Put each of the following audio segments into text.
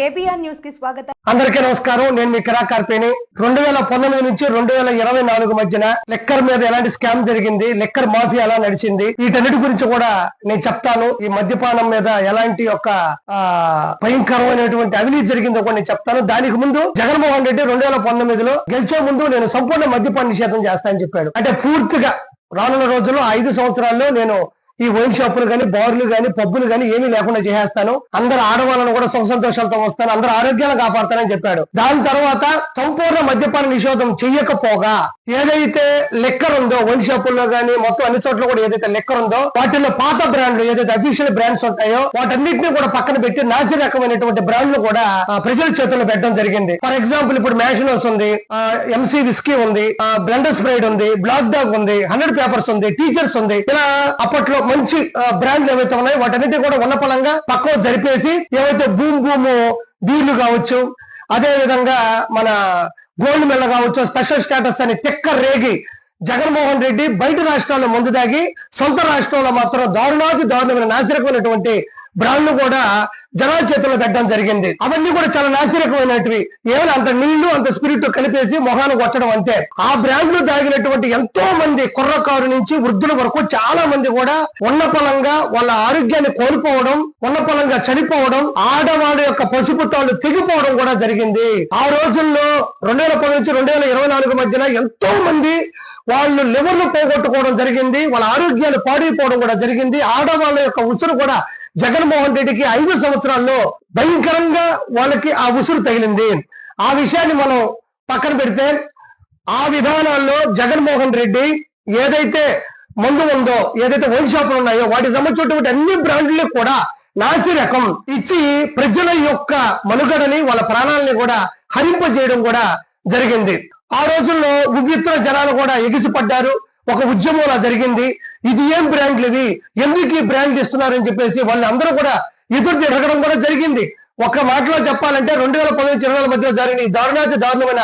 KBR న్యూస్కి స్వాగతం. అందరికీ నమస్కారం. నేను మీ కిరాకార్పేని రెండు వేల పంతొమ్మిది నుంచి రెండు వేల ఇరవై నాలుగు మధ్యన లెక్కర్ మీద ఎలాంటి స్కామ్ జరిగింది లెక్కర్ మాఫియా ఎలా నడిచింది వీటన్నిటి గురించి కూడా నేను చెప్తాను. ఈ మద్యపానం మీద ఎలాంటి యొక్క భయంకరమైనటువంటి అవినీతి జరిగిందో కూడా నేను చెప్తాను. దానికి ముందు జగన్మోహన్ రెడ్డి రెండు వేల పంతొమ్మిదిలో గెలిచే ముందు నేను సంపూర్ణ మద్యపాన నిషేధం చేస్తానని చెప్పాడు. అంటే పూర్తిగా రానున్న రోజుల్లో ఐదు సంవత్సరాల్లో నేను ఈ వైన్ షాపులు కానీ బార్లు కానీ పబ్బులు కానీ ఏమీ లేకుండా చేసేస్తాను. అందరు ఆడవాళ్ళను కూడా సుఖ సంతోషాలతో వస్తాను. అందరు ఆరోగ్యాలు కాపాడతానని చెప్పాడు. దాని తర్వాత సంపూర్ణ మద్యపాన నిషేధం చెయ్యకపోగా ఏదైతే లెక్కర్ ఉందో వైన్ షాపుల్లో కానీ మొత్తం అన్ని చోట్ల కూడా ఏదైతే లెక్కర్ ఉందో వాటిల్లో పాత బ్రాండ్లు ఏదైతే అఫీషియల్ బ్రాండ్స్ ఉంటాయో వాటన్నిటిని కూడా పక్కన పెట్టి నాసి రకమైనటువంటి బ్రాండ్లు కూడా ప్రజల చేతుల్లో పెట్టడం జరిగింది. ఫర్ ఎగ్జాంపుల్ ఇప్పుడు మ్యాషనోస్ ఉంది ఎంసీ విస్కీ ఉంది బ్లెండర్ స్ప్రైడ్ ఉంది బ్లాక్ డాగ్ ఉంది హండ్రెడ్ పేపర్స్ ఉంది టీచర్స్ ఉంది. ఇలా అప్పట్లో మంచి బ్రాండ్లు ఏవైతే ఉన్నాయో వాటన్నిటి కూడా ఉన్న పలంగా పక్కన జరిపేసి ఏవైతే భూమ్ భూము బీర్లు కావచ్చు అదే విధంగా మన గోల్డ్ మెల్ల కావచ్చు స్పెషల్ స్టేటస్ అని తిక్క రేగి జగన్మోహన్ రెడ్డి బయట రాష్ట్రాల్లో ముందు దాగి సొంత రాష్ట్రంలో మాత్రం దారుణాది దారుణమైన నాసిరకమైనటువంటి బ్రాండ్లు కూడా జనాల చేతుల్లో పెట్టడం జరిగింది. అవన్నీ కూడా చాలా నాసిరకమైనటివి ఏమైనా అంత నీళ్ళు అంత స్పిరిట్ కలిపేసి మొహాన్ని కొట్టడం అంతే. ఆ బ్రాండ్లు దాగినటువంటి ఎంతో మంది కుర్రకారు నుంచి వృద్ధుల వరకు చాలా మంది కూడా ఉన్నపలంగా వాళ్ళ ఆరోగ్యాన్ని కోల్పోవడం ఉన్నపలంగా చనిపోవడం ఆడవాళ్ళ యొక్క పసుపు తెగిపోవడం కూడా జరిగింది. ఆ రోజుల్లో రెండు వేల పది నుంచి రెండు వేల ఇరవై నాలుగు మధ్యన ఎంతో మంది వాళ్ళు లివర్లు పోగొట్టుకోవడం జరిగింది. వాళ్ళ ఆరోగ్యాలు పాడైపోవడం కూడా జరిగింది. ఆడవాళ్ళ యొక్క ఉసురు కూడా జగన్మోహన్ రెడ్డికి ఐదు సంవత్సరాల్లో భయంకరంగా వాళ్ళకి ఆ ఉసురు తగిలింది. ఆ విషయాన్ని మనం పక్కన పెడితే ఆ విధానాల్లో జగన్మోహన్ రెడ్డి ఏదైతే మందు ఉందో ఏదైతే వైన్ షాపులు ఉన్నాయో వాటికి సంబంధించినటువంటి అన్ని బ్రాండ్లు కూడా నాసి రకం ఇచ్చి ప్రజల యొక్క మనుగడని వాళ్ళ ప్రాణాలని కూడా హరింపజేయడం కూడా జరిగింది. ఆ రోజుల్లో ఉవ్విత్తుల జనాలు కూడా ఎగిసిపడ్డారు. ఒక ఉద్యమం అలా జరిగింది. ఇది ఏం బ్రాండ్లు ఇవి? ఎందుకు ఈ బ్రాండ్ ఇస్తున్నారని చెప్పేసి వాళ్ళందరూ కూడా ఎదురు తిరగడం కూడా జరిగింది. ఒక మాటలో చెప్పాలంటే రెండు వేల పది నుంచి ఇరవై మధ్య జరిగిన ఈ దారుణాతి దారుణమైన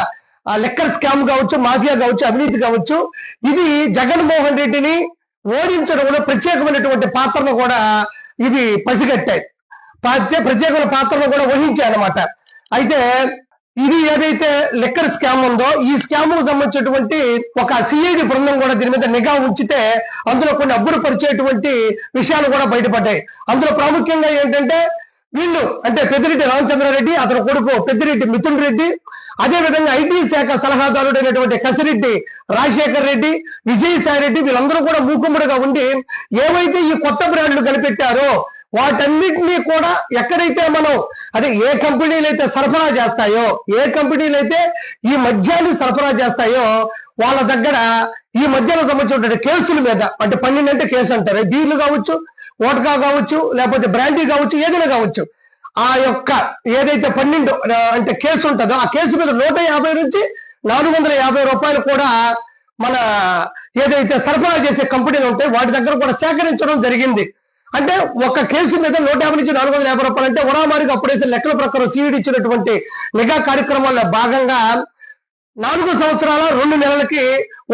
ఆ లెక్కర్ స్కామ్ కావచ్చు మాఫియా కావచ్చు అవినీతి కావచ్చు ఇది జగన్మోహన్ రెడ్డిని ఓడించడంలో ప్రత్యేకమైనటువంటి పాత్రను కూడా ఇవి పసిగట్టాయి. ప్రత్యేకమైన పాత్రను కూడా వహించాయి అన్నమాట. అయితే ఇది ఏదైతే లెక్కర్ స్కామ్ ఉందో ఈ స్కామ్కు సంబంధించినటువంటి ఒక సిఐడి బృందం కూడా దీని మీద నిఘా ఉంచితే అందులో కొన్ని అబ్బుడుపరిచేటువంటి విషయాలు కూడా బయటపడ్డాయి. అందులో ప్రాముఖ్యంగా ఏంటంటే వీళ్ళు అంటే పెద్దిరెడ్డి రామచంద్రారెడ్డి అతని కొడుకు పెద్దిరెడ్డి మిథున్ రెడ్డి అదే విధంగా ఐటీ శాఖ సలహాదారుడైనటువంటి కసిరెడ్డి రాజశేఖర్ రెడ్డి విజయసాయి రెడ్డి వీళ్ళందరూ కూడా మూకుమ్మడిగా ఉండి ఏవైతే ఈ కొత్త బ్రాండ్లు కనిపెట్టారో వాటన్నిటినీ కూడా ఎక్కడైతే మనం అదే ఏ కంపెనీలు అయితే సరఫరా చేస్తాయో ఏ కంపెనీలు అయితే ఈ మద్యాన్ని సరఫరా చేస్తాయో వాళ్ళ దగ్గర ఈ మధ్యలో సంబంధించిన కేసుల మీద అంటే పన్నెండు అంటే కేసు అంటారు. బీర్లు కావచ్చు ఓటకా కావచ్చు లేకపోతే బ్రాండీ కావచ్చు ఏదైనా కావచ్చు. ఆ యొక్క ఏదైతే పన్నెండు అంటే కేసు ఉంటుందో ఆ కేసు మీద నూట యాభై నుంచి నాలుగు వందల యాభై రూపాయలు కూడా మన ఏదైతే సరఫరా చేసే కంపెనీలు ఉంటాయి వాటి దగ్గర కూడా సేకరించడం జరిగింది. అంటే ఒక కేసు మీద నూట యాభై నుంచి నాలుగు వందల యాభై రూపాయలు అంటే ఉరామారికి అప్పుడేసే లెక్కల ప్రకారం సీఈడి ఇచ్చినటువంటి నిఘా కార్యక్రమాల్లో భాగంగా నాలుగు సంవత్సరాల రెండు నెలలకి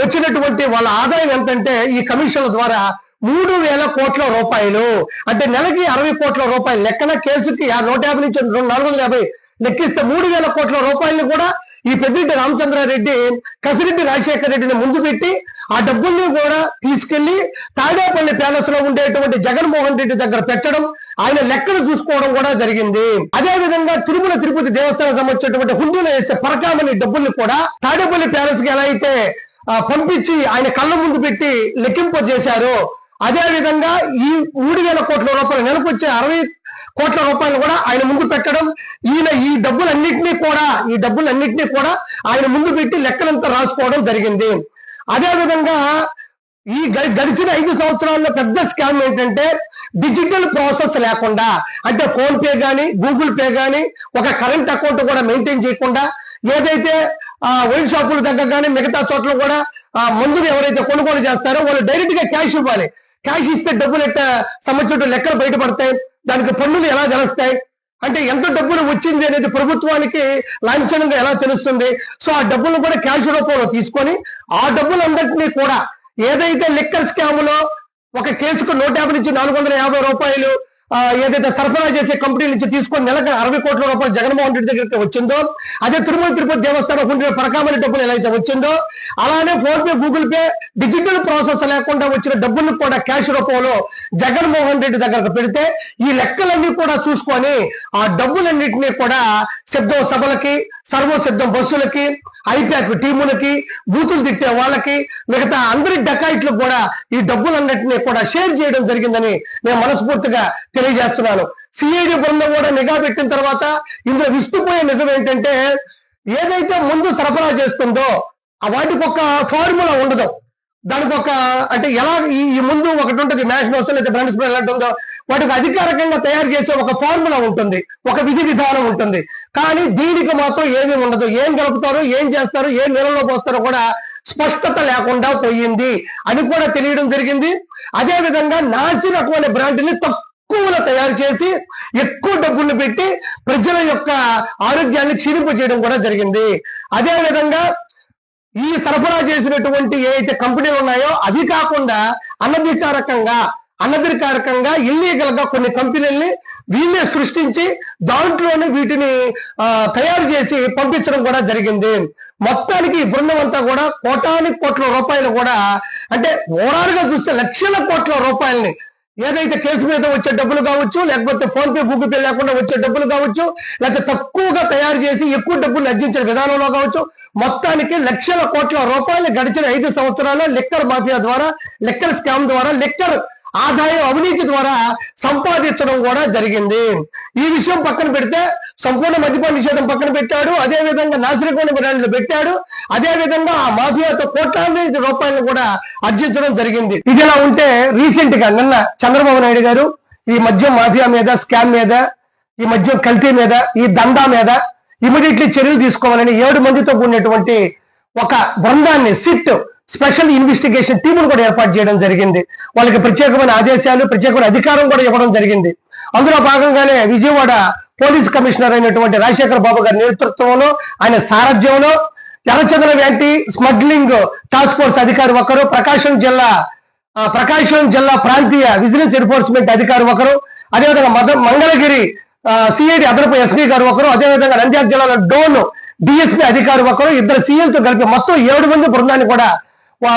వచ్చినటువంటి వాళ్ళ ఆదాయం ఎంతంటే ఈ కమిషన్ల ద్వారా మూడు వేల కోట్ల రూపాయలు. అంటే నెలకి అరవై కోట్ల రూపాయలు. లెక్కన కేసుకి నూట యాభై నుంచి రెండు నాలుగు వందల యాభై లెక్కిస్తే మూడు వేల కోట్ల రూపాయలు కూడా ఈ పెద్దిరెడ్డి రామచంద్రారెడ్డి కసిరెడ్డి రాజశేఖర రెడ్డిని ముందు పెట్టి ఆ డబ్బుల్ని కూడా తీసుకెళ్ళి తాడేపల్లి ప్యాలెస్లో ఉండేటువంటి జగన్మోహన్ రెడ్డి దగ్గర పెట్టడం ఆయన లెక్కలు చూసుకోవడం కూడా జరిగింది. అదే విధంగా తిరుమల తిరుపతి దేవస్థానం సంబంధించినటువంటి హుండీలో వేసే పరకామని డబ్బుల్ని కూడా తాడేపల్లి ప్యాలెస్కి ఎలా అయితే పంపించి ఆయన కళ్ళ ముందు పెట్టి లెక్కింపు చేశారు అదే విధంగా ఈ మూడు వేల కోట్ల రూపాయలు నెలకొచ్చే అరవై కోట్ల రూపాయలు కూడా ఆయన ముందు పెట్టడం ఈయన ఈ డబ్బులన్నింటినీ కూడా ఈ డబ్బులన్నింటినీ కూడా ఆయన ముందు పెట్టి లెక్కలంతా రాసుకోవడం జరిగింది. అదే విధంగా ఈ గడిచిన ఐదు సంవత్సరాల్లో పెద్ద స్కామ్ ఏంటంటే డిజిటల్ ప్రాసెస్ లేకుండా అంటే ఫోన్ పే గానీ గూగుల్ పే కానీ ఒక కరెంట్ అకౌంట్ కూడా మెయింటైన్ చేయకుండా ఏదైతే ఆ వైన్ షాపుల దగ్గర కానీ మిగతా చోట్ల కూడా ఆ మందులు ఎవరైతే కొనుగోలు చేస్తారో వాళ్ళు డైరెక్ట్గా క్యాష్ ఇవ్వాలి. క్యాష్ ఇస్తే డబ్బులు ఎట్ట సంబంధించిన లెక్కలు బయటపడతాయి. దానికి పన్నులు ఎలా తెలుస్తాయి అంటే ఎంత డబ్బులు వచ్చింది అనేది ప్రభుత్వానికి లాంఛనంగా ఎలా తెలుస్తుంది? సో ఆ డబ్బులను కూడా క్యాష్ రూపంలో తీసుకొని ఆ డబ్బులందరినీ కూడా ఏదైతే లిక్కర్ స్కామ్లో ఒక కేసుకు నూట యాభై నుంచి నాలుగు వందల యాభై రూపాయలు ఏదైతే సరఫరా చేసే కంపెనీ నుంచి తీసుకొని నెలకు అరవై కోట్ల రూపాయలు జగన్మోహన్ రెడ్డి దగ్గరికి వచ్చిందో అదే తిరుమల తిరుపతి దేవస్థానం ఉండే పరకామణి డబ్బులు ఎలా అయితే వచ్చిందో అలానే PhonePe Google Pay digital process లేకుండా వచ్చిన డబ్బులను కూడా క్యాష్ రూపంలో జగన్మోహన్ రెడ్డి దగ్గరకు పెడితే ఈ లెక్కలన్నీ కూడా చూసుకొని ఆ డబ్బులన్నింటినీ కూడా సిద్ధం సభలకి సర్వసిద్ధం బస్సులకి ఐపాక్ టీములకి బూతులు తిట్టే వాళ్ళకి మిగతా అందరి డకాయిట్లకు కూడా ఈ డబ్బులన్నింటినీ కూడా షేర్ చేయడం జరిగిందని నేను మనస్ఫూర్తిగా తెలియజేస్తున్నాను. సిఐడి బృందం కూడా నిఘా పెట్టిన తర్వాత ఇందులో విస్తుపోయే నిజం ఏంటంటే ఏదైతే ముందు సరఫరా చేస్తుందో ఆ వాటికి ఒక ఫార్ములా ఉండదు. దానికి ఒక అంటే ఎలా ఈ ముందు ఒకటి ఉంటుంది మ్యాషన్ వస్తుంది లేదా బ్రాండ్ స్ప్రే ఎలాంటి ఉందో వాటికి అధికారికంగా తయారు చేసే ఒక ఫార్ములా ఉంటుంది ఒక విధి విధానం ఉంటుంది. కానీ దీనికి మాత్రం ఏమీ ఉండదు. ఏం కలుపుతారు ఏం చేస్తారు ఏ నెలలో పోస్తారో కూడా స్పష్టత లేకుండా పోయింది అని కూడా తెలియడం జరిగింది. అదే విధంగా నాసి రకమైన బ్రాండ్ని తక్కువలో తయారు చేసి ఎక్కువ డబ్బులు పెట్టి ప్రజల యొక్క ఆరోగ్యాన్ని క్షీణింపజేయడం కూడా జరిగింది. అదే విధంగా ఈ సరఫరా చేసినటువంటి ఏ అయితే కంపెనీలు ఉన్నాయో అవి కాకుండా అనధికారకంగా అనధికారకంగా ఇల్లీగల్గా కొన్ని కంపెనీల్ని వీళ్ళే సృష్టించి దాంట్లోనే వీటిని తయారు చేసి పంపించడం కూడా జరిగింది. మొత్తానికి ఈ బృందం అంతా కూడా కోటాని కోట్ల రూపాయలు కూడా అంటే ఓవరాల్గా చూస్తే లక్షల కోట్ల రూపాయలని ఏదైతే కేసు మీద వచ్చే డబ్బులు కావచ్చు లేకపోతే ఫోన్ పే గూగుల్ పే లేకుండా వచ్చే డబ్బులు కావచ్చు లేకపోతే తక్కువగా తయారు చేసి ఎక్కువ డబ్బులు అర్జించిన విధానంలో కావచ్చు మొత్తానికి లక్షల కోట్ల రూపాయలు గడిచిన ఐదు సంవత్సరాలు లిక్కర్ మాఫియా ద్వారా లిక్కర్ స్కామ్ ద్వారా లిక్కర్ ఆదాయం అవినీతి ద్వారా సంపాదించడం కూడా జరిగింది. ఈ విషయం పక్కన పెడితే సంపూర్ణ మద్యపాన నిషేధం పక్కన పెట్టాడు. అదే విధంగా నాసిరకోణ బ్రాండ్లు పెట్టాడు. అదే విధంగా ఆ మాఫియాతో కోట్లాది రూపాయలను కూడా అర్జించడం జరిగింది. ఇదిలా ఉంటే రీసెంట్గా నిన్న చంద్రబాబు నాయుడు గారు ఈ మద్యం మాఫియా మీద స్కామ్ మీద ఈ మద్యం కల్తీ మీద ఈ దందా మీద ఇమీడియట్లీ చర్యలు తీసుకోవాలని ఏడు మందితో కూడినటువంటి ఒక బృందాన్ని సిట్ స్పెషల్ ఇన్వెస్టిగేషన్ టీములు కూడా ఏర్పాటు చేయడం జరిగింది. వాళ్ళకి ప్రత్యేకమైన ఆదేశాలు ప్రత్యేకమైన అధికారం కూడా ఇవ్వడం జరిగింది. అందులో భాగంగానే విజయవాడ పోలీస్ కమిషనర్ అయినటువంటి రాజశేఖర్ బాబు గారి నేతృత్వంలో ఆయన సారథ్యంలో ఎర్రచంద్ర వ్యాంటి స్మగ్లింగ్ టాస్క్ ఫోర్స్ అధికారి ఒకరు ప్రకాశం జిల్లా ప్రకాశం జిల్లా ప్రాంతీయ విజిలెన్స్ ఎన్ఫోర్స్మెంట్ అధికారి ఒకరు అదేవిధంగా మద మంగళగిరి సిఐడి అదనపు ఎస్పీ గారు ఒకరు అదేవిధంగా నంద్యాల జిల్లాలో డోన్ డిఎస్పీ అధికారి ఒకరు ఇద్దరు సీఎల్తో కలిపి మొత్తం ఏడు మంది బృందాన్ని కూడా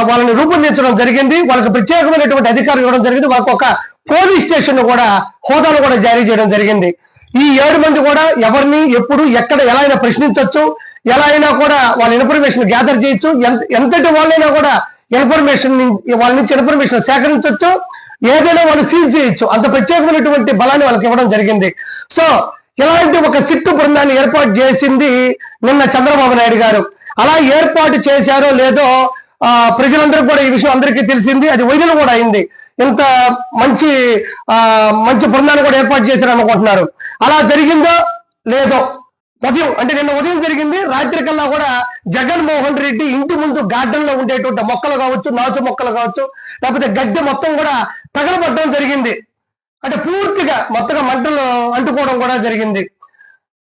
వాళ్ళని రూపొందించడం జరిగింది. వాళ్ళకి ప్రత్యేకమైనటువంటి అధికారం ఇవ్వడం జరిగింది. వాళ్ళకి ఒక పోలీస్ స్టేషన్ కూడా హోదాను కూడా జారీ చేయడం జరిగింది. ఈ ఏడు మంది కూడా ఎవరిని ఎప్పుడు ఎక్కడ ఎలా అయినా ప్రశ్నించవచ్చు ఎలా అయినా కూడా వాళ్ళ ఇన్ఫర్మేషన్ గ్యాదర్ చేయొచ్చు. ఎంత ఎంతటి వాళ్ళైనా కూడా ఇన్ఫర్మేషన్ వాళ్ళ నుంచి ఇన్ఫర్మేషన్ సేకరించవచ్చు ఏదైనా వాళ్ళు సీజ్ చేయొచ్చు. అంత ప్రత్యేకమైనటువంటి బలాన్ని వాళ్ళకి ఇవ్వడం జరిగింది. సో ఇలాంటి ఒక సిట్టు బృందాన్ని ఏర్పాటు చేసింది నిన్న చంద్రబాబు నాయుడు గారు. అలా ఏర్పాటు చేశారో లేదో ఆ ప్రజలందరూ కూడా ఈ విషయం అందరికీ తెలిసింది. అది వైరల్ కూడా అయింది. ఇంత మంచి ఆ మంచి బృందాన్ని కూడా ఏర్పాటు చేశారు అనుకుంటున్నారు అలా జరిగిందో లేదో ఉదయం అంటే నిన్న ఉదయం జరిగింది. రాత్రి కల్లా కూడా జగన్మోహన్ రెడ్డి ఇంటి ముందు గార్డెన్లో ఉండేటువంటి మొక్కలు కావచ్చు నాచు మొక్కలు కావచ్చు లేకపోతే గడ్డి మొత్తం కూడా తగలబడడం జరిగింది. అంటే పూర్తిగా మొత్తగా మంటలు అంటుకోవడం కూడా జరిగింది.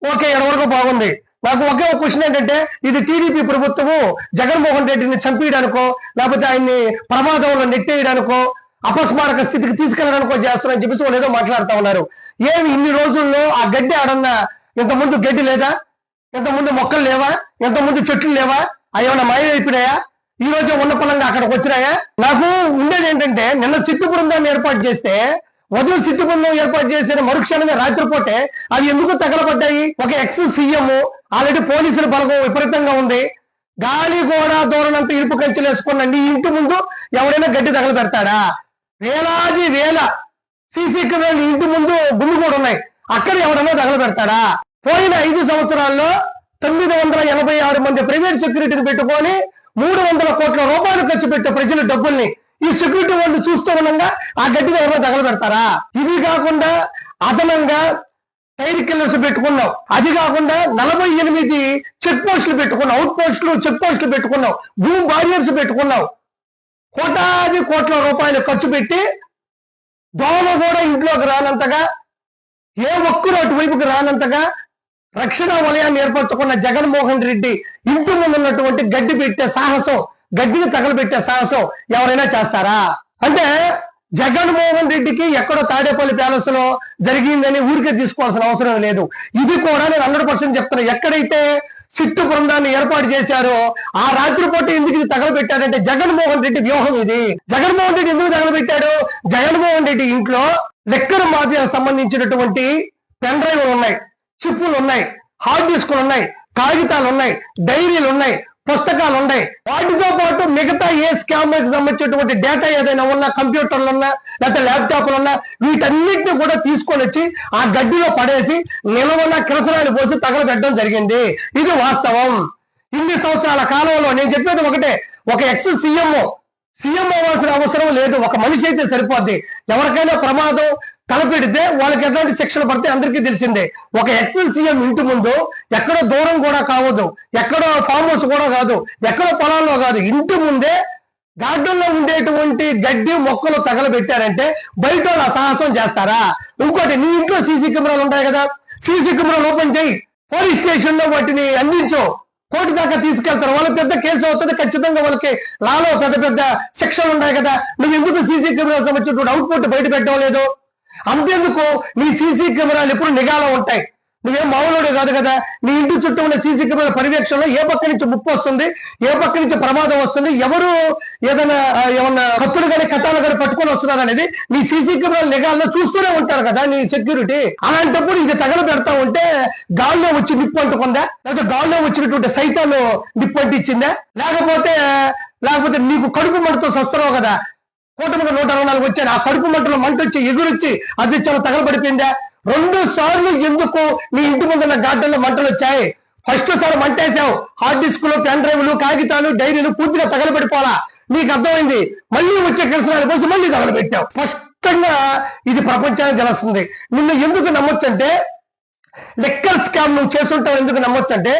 ఓకే వరకు బాగుంది? నాకు ఒకే ఒక క్వశ్చన్ ఏంటంటే ఇది టీడీపీ ప్రభుత్వము జగన్మోహన్ రెడ్డిని చంపేయడానికో లేకపోతే ఆయన్ని ప్రమాదంలో నెట్టేయడానికో అపస్మారక స్థితికి తీసుకెళ్ళడానికో చేస్తున్నారని చెప్పేసి వాళ్ళు ఏదో మాట్లాడుతూ ఉన్నారు. ఏమి ఇన్ని రోజుల్లో ఆ గడ్డి ఆడన్నా ఇంతకుముందు గడ్డి లేదా? ఇంతకుముందు మొక్కలు లేవా? ఇంతకుముందు చెట్లు లేవా? అవి ఏమైనా మాయమైపోయినాయా? ఈ రోజు ఉన్న పొలంగా అక్కడికి వచ్చినాయా? నాకు ఉండేది ఏంటంటే నిన్న సిట్టు బృందాన్ని ఏర్పాటు చేస్తే వధువు సిట్టు బృందం ఏర్పాటు చేసిన మరుక్షణంగా రాత్రిపూటే అవి ఎందుకు తగలబడ్డాయి? ఒక ఎక్స్ సీఎం ఆల్రెడీ పోలీసుల బలగం విపరీతంగా ఉంది. గాలి కూడా దూరనంత ఇరుపు కంచెలు వేసుకున్న ఇంటి ముందు ఎవరైనా గడ్డి తగల పెడతాడా? వేలాది వేల సీసీ కెమెరాలు ఇంటి ముందు గుండు కూడా ఉన్నాయి. అక్కడ ఎవరైనా తగల పెడతాడా? పోయిన ఐదు సంవత్సరాల్లో తొమ్మిది వందల ఎనభై ఆరు మంది ప్రైవేట్ సెక్యూరిటీని పెట్టుకొని మూడు వందల కోట్ల రూపాయలు ఖర్చు పెట్టే ప్రజల డబ్బుల్ని ఈ సెక్యూరిటీ వాళ్ళు చూస్తూ ఉండగా ఆ గడ్డిని ఎవరైనా తగల పెడతారా? ఇవి కాకుండా అదనంగా టైర్ కిల్లర్స్ పెట్టుకున్నాం. అది కాకుండా నలభై ఎనిమిది చెక్ పోస్టులు పెట్టుకున్నాం. అవుట్ పోస్టులు చెక్ పోస్టులు పెట్టుకున్నాం. భూమి బారియర్స్ పెట్టుకున్నాం. కోటాది కోట్ల రూపాయలు ఖర్చు పెట్టి దోమ కూడా ఇంట్లోకి రానంతగా ఏ ఒక్కరు అటువైపుకి రానంతగా రక్షణ వలయాన్ని ఏర్పరచుకున్న జగన్మోహన్ రెడ్డి ఇంటి ముందు ఉన్నటువంటి గడ్డి పెట్టే సాహసం గడ్డిని తగలబెట్టే సాహసం ఎవరైనా చేస్తారా? అంటే జగన్మోహన్ రెడ్డికి ఎక్కడో తాడేపల్లి ప్యాలెస్లో జరిగిందని ఊరికే తీసుకోవాల్సిన అవసరం లేదు. ఇది కూడా నేను హండ్రెడ్ పర్సెంట్ చెప్తున్నా. ఎక్కడైతే సిట్టు బృందాన్ని ఏర్పాటు చేశారో ఆ రాత్రిపూట ఎందుకు ఇది తగలబెట్టాడంటే జగన్మోహన్ రెడ్డి వ్యూహం ఇది. జగన్మోహన్ రెడ్డి ఎందుకు తగలబెట్టాడు? జగన్మోహన్ రెడ్డి ఇంట్లో లెక్కర్ మాఫియాకు సంబంధించినటువంటి పెన్ డ్రైవ్లు ఉన్నాయి చిప్పులు ఉన్నాయి హార్డ్ డిస్కులు ఉన్నాయి కాగితాలు ఉన్నాయి డైరీలు ఉన్నాయి. పుస్తకాలు ఉన్నాయి వాటితో పాటు మిగతా ఏ స్కామ్కి సంబంధించినటువంటి డేటా ఏదైనా ఉన్నా కంప్యూటర్లు ఉన్నా లేకపోతే ల్యాప్టాప్లు ఉన్నా వీటన్నిటిని కూడా తీసుకొని వచ్చి ఆ గడ్డిలో పడేసి నిలవన్న కిరసనాలు పోసి తగలబెట్టడం జరిగింది. ఇది వాస్తవం. ఇన్ని సంవత్సరాల కాలంలో నేను చెప్పేది ఒకటే. ఒక ఎక్స్ సీఎంఓ సీఎం అవ్వాల్సిన అవసరం లేదు. ఒక మనిషి అయితే సరిపోద్ది. ఎవరికైనా ప్రమాదం తలపెడితే వాళ్ళకి ఎట్లాంటి శిక్షణ పడితే అందరికీ తెలిసిందే. ఒక ఎక్స్ఎల్ సీఎం ఇంటి ముందు ఎక్కడో దూరం కూడా కావద్దు. ఎక్కడో ఫామ్ హౌస్ కూడా కాదు. ఎక్కడో పొలాల్లో కాదు. ఇంటి ముందే గార్డెన్లో ఉండేటువంటి గడ్డి మొక్కలు తగలబెట్టారంటే బయట వాళ్ళు అసాహసం చేస్తారా? ఇంకోటి నీ ఇంట్లో సీసీ కెమెరాలు ఉంటాయి కదా. సీసీ కెమెరాలు ఓపెన్ చేయి. పోలీస్ స్టేషన్లో వాటిని అందించు. కోర్టు దాకా తీసుకెళ్తారు. వాళ్ళకి పెద్ద కేసు అవుతుంది. ఖచ్చితంగా వాళ్ళకి లాలో పెద్ద పెద్ద శిక్షలు ఉన్నాయి కదా. నువ్వు ఎందుకు సీసీ కెమెరా సంబంధించినటువంటి అవుట్పుట్ బయట పెట్టలేదు అంతేందుకు? నీ సీసీ కెమెరాలు ఎప్పుడు నిఘాలో ఉంటాయి? నువ్వేం మామూలుడు కాదు కదా? నీ ఇంటి చుట్టూ ఉన్న సీసీ కెమెరా పర్యవేక్షణలో ఏ పక్క నుంచి ముప్పు వస్తుంది? ఏ పక్క నుంచి ప్రమాదం వస్తుంది? ఎవరు ఏదైనా ఏమన్నా కత్తులు కానీ కట్టాలు కానీ పట్టుకొని వస్తున్నారు అనేది నీ సీసీ కెమెరా నిఘాల్లో చూస్తూనే ఉంటారు కదా నీ సెక్యూరిటీ? అలాంటప్పుడు ఇది తగల పెడతా ఉంటే గాల్లో వచ్చి నిప్పు అంటుకుందా? లేకపోతే గాల్లో వచ్చినటువంటి సైతాలు నిప్పు అంటించిందా? లేకపోతే లేకపోతే నీకు కడుపు మడుతో సస్తున్నావు కదా? కూటమికి నూట అరవై నాలుగు వచ్చాను ఆ కడుపు మంటలో మంట వచ్చి ఎదురొచ్చి అది తగలబడిపోయిందా? రెండు సార్లు ఎందుకు నీ ఇంటి ముందున్న గార్డెన్లో మంటలు వచ్చాయి? ఫస్ట్ సార్ మంటేసావు హార్డ్ డిస్క్లు పెన్ డ్రైవ్లు కాగితాలు డైరీలు పూర్తిగా తగలబడిపోవాలా? నీకు అర్థమైంది? మళ్ళీ వచ్చే కిరసనాలు పోసి మళ్ళీ తగలబెట్టావు. స్పష్టంగా ఇది ప్రపంచానికి తెలుస్తుంది. నిన్ను ఎందుకు నమ్మొచ్చంటే లెక్కర్ స్కామ్ నువ్వు చేస్తుంటావు ఎందుకు నమ్మొచ్చంటే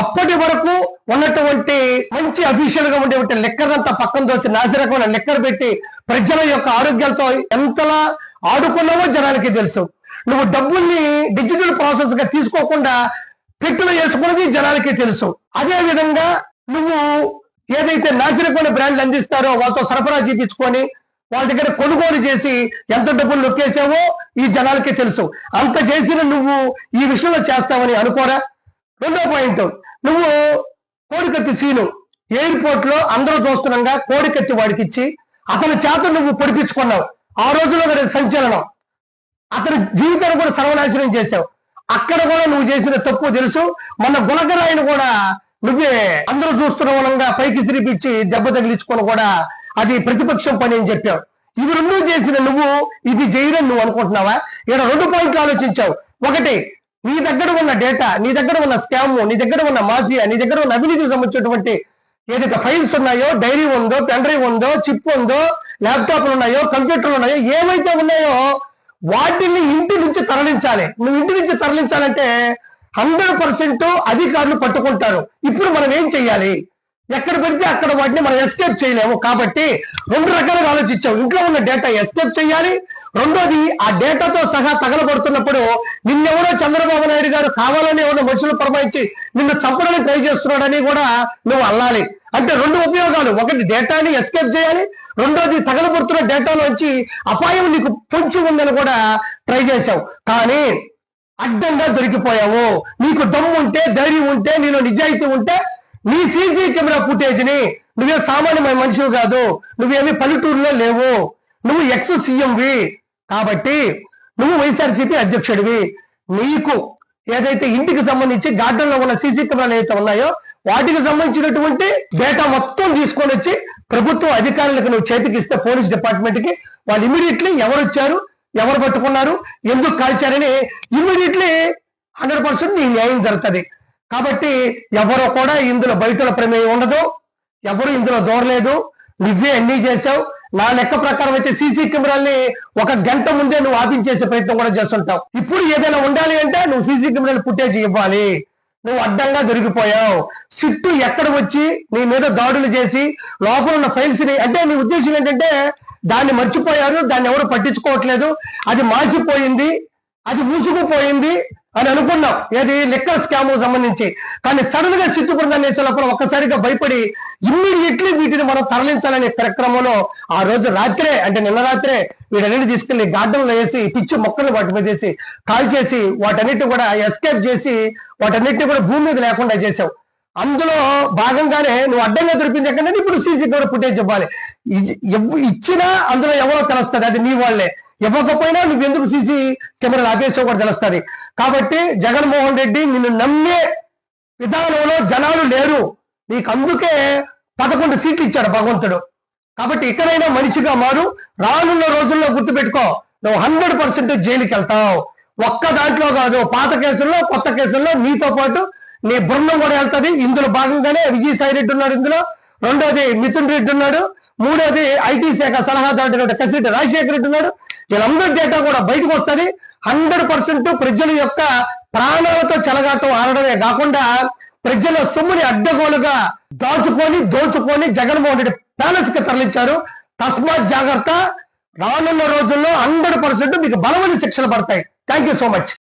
అప్పటి వరకు ఉన్నటువంటి మంచి అఫీషియల్గా ఉండేటువంటి లెక్కర్ అంతా పక్కన దోసి నాసిరకమైన లెక్కర్ పెట్టి ప్రజల యొక్క ఆరోగ్యాలతో ఎంతలా ఆడుకున్నావో జనాలకి తెలుసు. నువ్వు డబ్బుల్ని డిజిటల్ ప్రాసెస్గా తీసుకోకుండా పెట్టులు వేసుకున్నది జనాలకి తెలుసు. అదే విధంగా నువ్వు ఏదైతే నాసిరకమైన బ్రాండ్లు అందిస్తారో వాళ్ళతో సరఫరా చేపించుకొని వాళ్ళ దగ్గర కొనుగోలు చేసి ఎంత డబ్బులు నొక్కేసావో ఈ జనాలకి తెలుసు. అంత చేసిన నువ్వు ఈ విషయంలో చేస్తావని అనుకోరా? రెండో పాయింట్. నువ్వు కోడికత్తి సీను. ఎయిర్పోర్ట్లో అందరూ చూస్తున్నాగా కోడికత్తి వాడికి ఇచ్చి అతని చేత నువ్వు పొడిపించుకున్నావు. ఆ రోజులో సంచలనం. అతని జీవితాన్ని కూడా సర్వనాశనం చేశావు. అక్కడ కూడా నువ్వు చేసిన తప్పు తెలుసు. మన గుణగరాయిని కూడా నువ్వే అందరూ చూస్తున్న మూలంగా పైకి సిరిపిచ్చి దెబ్బ తగిలించుకొని కూడా అది ప్రతిపక్షం పని అని చెప్పావు. ఇవి రెండు చేసిన నువ్వు ఇది చేయడం నువ్వు అనుకుంటున్నావా? ఇక్కడ రెండు పాయింట్లు ఆలోచించావు. ఒకటి నీ దగ్గర ఉన్న డేటా నీ దగ్గర ఉన్న స్కామ్ నీ దగ్గర ఉన్న మాఫియా నీ దగ్గర ఉన్న అవినీతికి సంబంధించినటువంటి ఏదైతే ఫైల్స్ ఉన్నాయో డైరీ ఉందో పెన్ డ్రైవ్ ఉందో చిప్ ఉందో ల్యాప్టాప్లు ఉన్నాయో కంప్యూటర్లు ఉన్నాయో ఏవైతే ఉన్నాయో వాటిని ఇంటి నుంచి తరలించాలి. నువ్వు ఇంటి నుంచి తరలించాలంటే హండ్రెడ్ పర్సెంట్ అధికారులు పట్టుకుంటారు. ఇప్పుడు మనం ఏం చెయ్యాలి? ఎక్కడ పెడితే అక్కడ వాటిని మనం ఎస్కేప్ చేయలేము. కాబట్టి రెండు రకాలుగా ఆలోచించాం. ఇంట్లో ఉన్న డేటా ఎస్కేప్ చేయాలి రెండోది ఆ డేటాతో సహా తగలబడుతున్నప్పుడు నిన్నెవరో చంద్రబాబు నాయుడు గారు కావాలని ఎవరో మనుషులు పురమాయించి నిన్ను చంపడానికి ట్రై చేస్తున్నాడని కూడా నువ్వు అల్లాలి. అంటే రెండు ఉపయోగాలు. ఒకటి డేటాని ఎస్కేప్ చేయాలి. రెండోది తగలబడుతున్న డేటాలోంచి అపాయం నీకు పొంచి ఉందని కూడా ట్రై చేశావు. కానీ అడ్డంగా దొరికిపోయావు. నీకు దమ్ము ఉంటే ధైర్యం ఉంటే నీలో నిజాయితీ ఉంటే నీ సీసీ కెమెరా ఫుటేజ్ని నువ్వే సామాన్యమైన మనిషివి కాదు. నువ్వేమి పల్లెటూరులో లేవు. నువ్వు ఎక్స్ సీఎంవి కాబట్టి నువ్వు వైఎస్ఆర్సీపీ అధ్యక్షుడివి. నీకు ఏదైతే ఇంటికి సంబంధించి గార్డెన్లో ఉన్న సీసీ కెమెరాలు ఏదైతే ఉన్నాయో వాటికి సంబంధించినటువంటి డేటా మొత్తం తీసుకొని వచ్చి ప్రభుత్వ అధికారులకు నువ్వు చేతికి ఇస్తే పోలీస్ డిపార్ట్మెంట్కి వాళ్ళు ఇమీడియట్లీ ఎవరు వచ్చారు ఎవరు పట్టుకున్నారు ఎందుకు కాల్చారని ఇమీడియట్లీ హండ్రెడ్ పర్సెంట్ నీ న్యాయం జరుగుతుంది. కాబట్టి ఎవరో కూడా ఇందులో బయటల ప్రమేయం ఉండదు ఎవరు ఇందులో దూరలేదు నువ్వే అన్నీ చేశావు నా లెక్క ప్రకారం అయితే సీసీ కెమెరాల్ని ఒక గంట ముందే నువ్వు ఆపించేసే ప్రయత్నం కూడా చేస్తుంటావు. ఇప్పుడు ఏదైనా ఉండాలి అంటే నువ్వు సీసీ కెమెరాలు ఫుటేజ్ ఇవ్వాలి. నువ్వు అడ్డంగా దొరికిపోయావు. సిట్టు ఎక్కడ వచ్చి నీ మీద దాడులు చేసి లోపల ఉన్న ఫైల్స్ని అంటే నీ ఉద్దేశం ఏంటంటే దాన్ని మర్చిపోయారు దాన్ని ఎవరు పట్టించుకోవట్లేదు. అది మాసిపోయింది అది మూసుకుపోయింది అని అనుకున్నాం. ఏది? లిక్కర్ స్కామ్ సంబంధించి. కానీ సడన్గా చిత్తుకున్న నేతలప్పుడు ఒక్కసారిగా భయపడి ఇమ్మీడియట్లీ వీటిని మనం తరలించాలనే కార్యక్రమంలో ఆ రోజు రాత్రే అంటే నిన్న రాత్రే వీటన్నిటి తీసుకెళ్ళి గార్డెన్లో వేసి పిచ్చి మొక్కలు వాటి మీద వేసి కాల్ చేసి వాటన్నిటి కూడా ఎస్కేప్ చేసి వాటన్నిటిని కూడా భూమి మీద లేకుండా చేసావు అందులో భాగంగానే నువ్వు అడ్డంగా దొరికింది ఎక్కడంటే ఇప్పుడు సీసీ కూడా ఫుటేజ్ ఇవ్వాలి. ఇచ్చినా అందులో ఎవరో తెలుస్తుంది. అది నీ వాళ్ళే. ఇవ్వకపోయినా నువ్వు ఎందుకు సీసీ కెమెరాలు ఆపేసో కూడా తెలుస్తుంది. కాబట్టి జగన్మోహన్ రెడ్డి నిన్ను నమ్మే విధానంలో జనాలు లేరు. నీకు అందుకే పదకొండు సీట్లు ఇచ్చాడు భగవంతుడు. కాబట్టి ఇక్కడైనా మనిషిగా మారు. రానున్న రోజుల్లో గుర్తుపెట్టుకో నువ్వు హండ్రెడ్ పర్సెంట్ జైలుకి వెళ్తావు ఒక్క దాంట్లో కాదు పాత కేసుల్లో కొత్త కేసుల్లో నీతో పాటు నీ బృందం కూడా వెళ్తుంది. ఇందులో భాగంగానే విజయసాయి రెడ్డి ఉన్నాడు ఇందులో. రెండోది మిథున్ రెడ్డి ఉన్నాడు. మూడోది ఐటీ శాఖ సలహాదారు కసిరెడ్డి రాజశేఖర రెడ్డి ఉన్నాడు. వీళ్ళందరి డేటా కూడా బయటకు వస్తుంది. హండ్రెడ్ పర్సెంట్ ప్రజల యొక్క ప్రాణాలతో చెలగాటం ఆడడమే కాకుండా ప్రజల సొమ్ముని అడ్డగోలుగా దాచుకొని దోచుకొని జగన్మోహన్ రెడ్డి ప్యాలెస్కి తరలించారు. తస్మాత్ జాగ్రత్త రానున్న రోజుల్లో హండ్రెడ్ పర్సెంట్ మీకు బలమైన శిక్షలు పడతాయి. Thank you so much